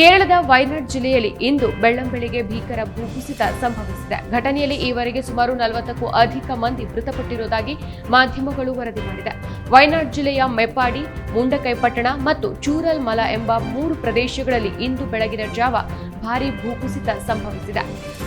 ಕೇರಳದ ವಯನಾಡ್ ಜಿಲ್ಲೆಯಲ್ಲಿ ಇಂದು ಬೆಳ್ಳಂಬೆಳಿಗ್ಗೆ ಭೀಕರ ಭೂಕುಸಿತ ಸಂಭವಿಸಿದೆ. ಘಟನೆಯಲ್ಲಿ ಈವರೆಗೆ ಸುಮಾರು ನಲವತ್ತಕ್ಕೂ ಅಧಿಕ ಮಂದಿ ಮೃತಪಟ್ಟಿರುವುದಾಗಿ ಮಾಧ್ಯಮಗಳು ವರದಿ ಮಾಡಿದೆ. ವಯನಾಡ್ ಜಿಲ್ಲೆಯ ಮೆಪ್ಪಾಡಿ ಮುಂಡಕೈಪಟ್ಟಣ ಮತ್ತು ಚೂರಲ್ ಮಲ ಎಂಬ ಮೂರು ಪ್ರದೇಶಗಳಲ್ಲಿ ಇಂದು ಬೆಳಗಿನ ಜಾವ ಭಾರೀ ಭೂಕುಸಿತ ಸಂಭವಿಸಿದೆ.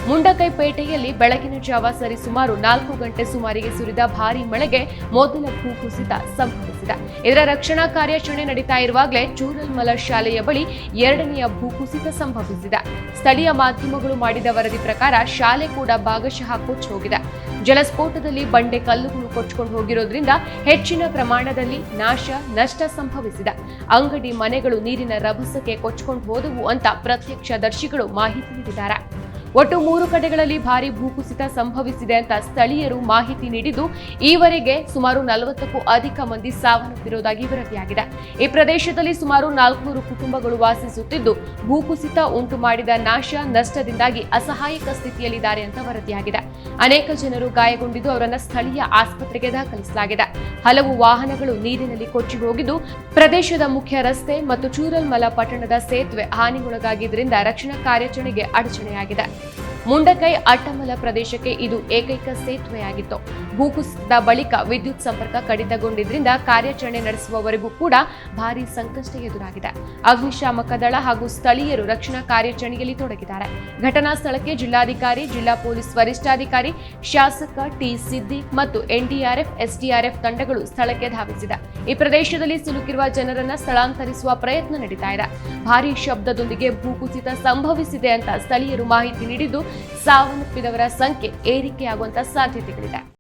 ಮುಂಡಕೈಪೇಟೆಯಲ್ಲಿ ಬೆಳಗಿನ ಜಾವ ಸರಿಸುಮಾರು ನಾಲ್ಕು ಗಂಟೆ ಸುಮಾರಿಗೆ ಸುರಿದ ಭಾರೀ ಮಳೆಗೆ ಮೊದಲ ಭೂಕುಸಿತ ಸಂಭವಿಸಿದೆ. ಇದರ ರಕ್ಷಣಾ ಕಾರ್ಯಾಚರಣೆ ನಡೀತಾ ಇರುವಾಗಲೇ ಚೂರಲ್ಮಲ ಶಾಲೆಯ ಬಳಿ ಎರಡನೆಯ ಭೂಕುಸಿತ ಸಂಭವಿಸಿದೆ. ಸ್ಥಳೀಯ ಮಾಧ್ಯಮಗಳು ಮಾಡಿದ ವರದಿ ಪ್ರಕಾರ ಶಾಲೆ ಕೂಡ ಭಾಗಶಃ ಕೊಚ್ಚಿ ಹೋಗಿದೆ. ಜಲಸ್ಫೋಟದಲ್ಲಿ ಬಂಡೆ ಕಲ್ಲುಗಳು ಕೊಚ್ಚಿಕೊಂಡು ಹೋಗಿರೋದ್ರಿಂದ ಹೆಚ್ಚಿನ ಪ್ರಮಾಣದಲ್ಲಿ ನಾಶ, ನಷ್ಟ ಸಂಭವಿಸಿದೆ. ಅಂಗಡಿ ಮನೆಗಳು ನೀರಿನ ರಭಸಕ್ಕೆ ಕೊಚ್ಚಿಕೊಂಡು ಹೋದವು ಅಂತ ಪ್ರತ್ಯಕ್ಷದರ್ಶಿಗಳು ಮಾಹಿತಿ ನೀಡಿದ್ದಾರೆ. ಒಟ್ಟು ಮೂರು ಕಡೆಗಳಲ್ಲಿ ಭಾರಿ ಭೂಕುಸಿತ ಸಂಭವಿಸಿದೆ ಅಂತ ಸ್ಥಳೀಯರು ಮಾಹಿತಿ ನೀಡಿದ್ದು, ಈವರೆಗೆ ಸುಮಾರು ನಲವತ್ತಕ್ಕೂ ಅಧಿಕ ಮಂದಿ ಸಾವನ್ನಪ್ಪಿರುವುದಾಗಿ ವರದಿಯಾಗಿದೆ. ಈ ಪ್ರದೇಶದಲ್ಲಿ ಸುಮಾರು ನಾಲ್ಕುನೂರು ಕುಟುಂಬಗಳು ವಾಸಿಸುತ್ತಿದ್ದು, ಭೂಕುಸಿತ ಉಂಟು ಮಾಡಿದ ನಾಶ, ನಷ್ಟದಿಂದಾಗಿ ಅಸಹಾಯಕ ಸ್ಥಿತಿಯಲ್ಲಿದ್ದಾರೆ ಅಂತ ವರದಿಯಾಗಿದೆ. ಅನೇಕ ಜನರು ಗಾಯಗೊಂಡಿದ್ದು, ಅವರನ್ನು ಸ್ಥಳೀಯ ಆಸ್ಪತ್ರೆಗೆ ದಾಖಲಿಸಲಾಗಿದೆ. ಹಲವು ವಾಹನಗಳು ನೀರಿನಲ್ಲಿ ಕೊಚ್ಚಿ ಹೋಗಿದ್ದು, ಪ್ರದೇಶದ ಮುಖ್ಯ ರಸ್ತೆ ಮತ್ತು ಚೂರಲ್ಮಲ ಪಟ್ಟಣದ ಸೇತುವೆ ಹಾನಿಗೊಳಗಾಗಿದ್ದರಿಂದ ರಕ್ಷಣಾ ಕಾರ್ಯಾಚರಣೆಗೆ ಅಡಚಣೆಯಾಗಿದೆ. ಮುಂಡಕೈ ಅಟ್ಟಮಲ ಪ್ರದೇಶಕ್ಕೆ ಇದು ಏಕೈಕ ಸೇತುವೆಯಾಗಿತ್ತು. ಭೂಕುಸಿತದ ಬಳಿಕ ವಿದ್ಯುತ್ ಸಂಪರ್ಕ ಕಡಿತಗೊಂಡಿದ್ದರಿಂದ ಕಾರ್ಯಾಚರಣೆ ನಡೆಸುವವರೆಗೂ ಕೂಡ ಭಾರೀ ಸಂಕಷ್ಟ ಎದುರಾಗಿದೆ. ಅಗ್ನಿಶಾಮಕ ದಳ ಹಾಗೂ ಸ್ಥಳೀಯರು ರಕ್ಷಣಾ ಕಾರ್ಯಾಚರಣೆಯಲ್ಲಿ ತೊಡಗಿದ್ದಾರೆ. ಘಟನಾ ಸ್ಥಳಕ್ಕೆ ಜಿಲ್ಲಾಧಿಕಾರಿ, ಜಿಲ್ಲಾ ಪೊಲೀಸ್ ವರಿಷ್ಠಾಧಿಕಾರಿ, ಶಾಸಕ ಟಿ ಸಿದ್ದಿಕ್ ಮತ್ತು ಎನ್ಡಿಆರ್ಎಫ್, ಎಸ್ಡಿಆರ್ಎಫ್ ತಂಡಗಳು ಸ್ಥಳಕ್ಕೆ ಧಾವಿಸಿದೆ. ಈ ಪ್ರದೇಶದಲ್ಲಿ ಸಿಲುಕಿರುವ ಜನರನ್ನ ಸ್ಥಳಾಂತರಿಸುವ ಪ್ರಯತ್ನ ನಡೀತಾ ಇದೆ. ಭಾರೀ ಶಬ್ದದೊಂದಿಗೆ ಭೂಕುಸಿತ ಸಂಭವಿಸಿದೆ ಅಂತ ಸ್ಥಳೀಯರು ಮಾಹಿತಿ ನೀಡಿದ್ದು ಸಾವನ್ನಪ್ಪಿದವರ ಸಂಖ್ಯೆ ಏರಿಕೆಯಾಗುವಂತಹ ಸಾಧ್ಯತೆಗಳಿದೆ.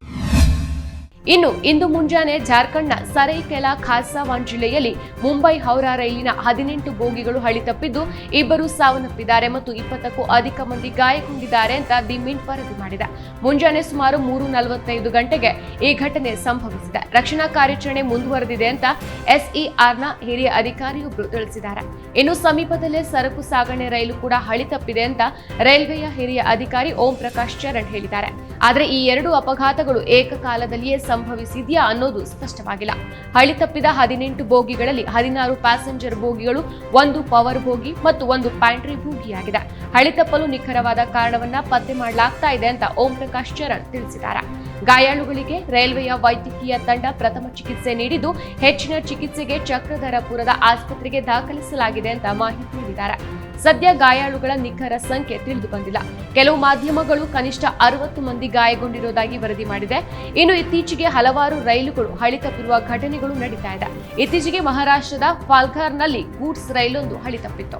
ಇನ್ನು ಇಂದು ಮುಂಜಾನೆ ಜಾರ್ಖಂಡ್ನ ಸರೈಕೆಲಾ ಖಾಸಾವಾನ್ ಜಿಲ್ಲೆಯಲ್ಲಿ ಮುಂಬೈ ಹೌರಾ ರೈಲಿನ ಹದಿನೆಂಟು ಬೋಗಿಗಳು ಹಳಿ ತಪ್ಪಿದ್ದು ಇಬ್ಬರು ಸಾವನ್ನಪ್ಪಿದ್ದಾರೆ ಮತ್ತು ಇಪ್ಪತ್ತಕ್ಕೂ ಅಧಿಕ ಮಂದಿ ಗಾಯಗೊಂಡಿದ್ದಾರೆ ಅಂತ ದಿ ಮಿಂಟ್ ವರದಿ ಮಾಡಿದೆ. ಮುಂಜಾನೆ ಸುಮಾರು ಮೂರು ನಲವತ್ತೈದು ಗಂಟೆಗೆ ಈ ಘಟನೆ ಸಂಭವಿಸಿದೆ. ರಕ್ಷಣಾ ಕಾರ್ಯಾಚರಣೆ ಮುಂದುವರೆದಿದೆ ಅಂತ ಎಸ್ಇಆರ್ನ ಹಿರಿಯ ಅಧಿಕಾರಿಯೊಬ್ಬರು ತಿಳಿಸಿದ್ದಾರೆ. ಇನ್ನು ಸಮೀಪದಲ್ಲೇ ಸರಕು ಸಾಗಣೆ ರೈಲು ಕೂಡ ಹಳಿ ತಪ್ಪಿದೆ ಅಂತ ರೈಲ್ವೆಯ ಹಿರಿಯ ಅಧಿಕಾರಿ ಓಂ ಪ್ರಕಾಶ್ ಚರಣ್ ಹೇಳಿದ್ದಾರೆ. ಆದರೆ ಈ ಎರಡು ಅಪಘಾತಗಳು ಏಕಕಾಲದಲ್ಲಿಯೇ ಸಂಭವಿಸಿದೆಯಾ ಅನ್ನೋದು ಸ್ಪಷ್ಟವಾಗಿಲ್ಲ. ಹಳಿ ತಪ್ಪಿದ ಹದಿನೆಂಟು ಬೋಗಿಗಳಲ್ಲಿ ಹದಿನಾರು ಪ್ಯಾಸೆಂಜರ್ ಬೋಗಿಗಳು, ಒಂದು ಪವರ್ ಬೋಗಿ ಮತ್ತು ಒಂದು ಪ್ಯಾಂಟ್ರಿ ಬೋಗಿಯಾಗಿದೆ. ಹಳಿ ತಪ್ಪಲು ನಿಖರವಾದ ಕಾರಣವನ್ನ ಪತ್ತೆ ಮಾಡಲಾಗ್ತಾ ಇದೆ ಅಂತ ಓಂ ಪ್ರಕಾಶ್ ಚರಣ್ ತಿಳಿಸಿದ್ದಾರೆ. ಗಾಯಾಳುಗಳಿಗೆ ರೈಲ್ವೆಯ ವೈದ್ಯಕೀಯ ತಂಡ ಪ್ರಥಮ ಚಿಕಿತ್ಸೆ ನೀಡಿದ್ದು, ಹೆಚ್ಚಿನ ಚಿಕಿತ್ಸೆಗೆ ಚಕ್ರಧರಪುರದ ಆಸ್ಪತ್ರೆಗೆ ದಾಖಲಿಸಲಾಗಿದೆ ಅಂತ ಮಾಹಿತಿ ನೀಡಿದ್ದಾರೆ. ಸದ್ಯ ಗಾಯಾಳುಗಳ ನಿಖರ ಸಂಖ್ಯೆ ತಿಳಿದು ಬಂದಿಲ್ಲ. ಕೆಲವು ಮಾಧ್ಯಮಗಳು ಕನಿಷ್ಠ ಅರವತ್ತು ಮಂದಿ ಗಾಯಗೊಂಡಿರುವುದಾಗಿ ವರದಿ ಮಾಡಿದೆ. ಇನ್ನು ಇತ್ತೀಚೆಗೆ ಹಲವಾರು ರೈಲುಗಳು ಹಳಿ ತಪ್ಪಿರುವ ಘಟನೆಗಳು ನಡೀತಾ ಇದೆ. ಇತ್ತೀಚೆಗೆ ಮಹಾರಾಷ್ಟ್ರದ ಫಾಲ್ಘಾರ್ನಲ್ಲಿ ಗೂಡ್ಸ್ ರೈಲೊಂದು ಹಳಿ ತಪ್ಪಿತ್ತು